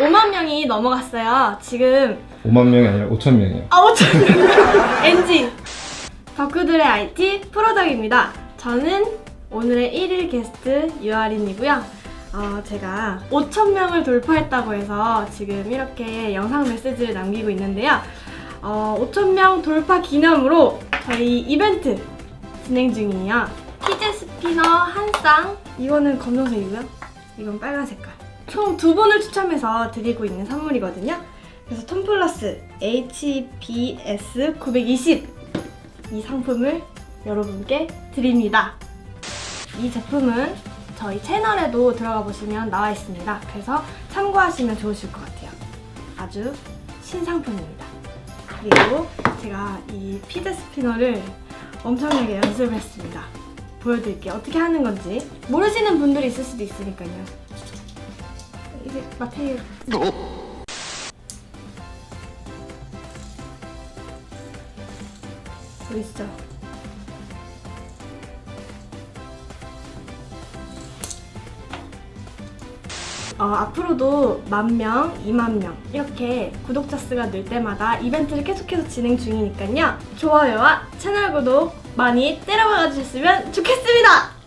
5만 명이 넘어갔어요. 지금 5만 명이 아니라 5천 명이에요. 아, 5천 NG. 덕후들의 IT 프로덕입니다. 저는 오늘의 1일 게스트 유아린이고요. 어, 제가 5천 명을 돌파했다고 해서 지금 이렇게 영상 메시지를 남기고 있는데요. 어, 5천 명 돌파 기념으로 저희 이벤트 진행 중이에요. 피제 스피너 한 쌍. 이거는 검정색이고요. 이건 빨간 색깔. 총 두 분을 추첨해서 드리고 있는 선물이거든요. 그래서 톰플러스 HBS 920 이 상품을 여러분께 드립니다. 이 제품은 저희 채널에도 들어가 보시면 나와 있습니다. 그래서 참고하시면 좋으실 것 같아요. 아주 신상품입니다. 그리고 제가 이 피드 스피너를 엄청나게 연습을 했습니다. 보여드릴게요. 어떻게 하는 건지. 모르시는 분들이 있을 수도 있으니까요. 이게 마테리얼. 보이시죠? 어, 앞으로도 만 명, 2만 명 이렇게 구독자 수가 늘 때마다 이벤트를 계속해서 진행 중이니까요. 좋아요와 채널 구독 많이 때려박아 주셨으면 좋겠습니다.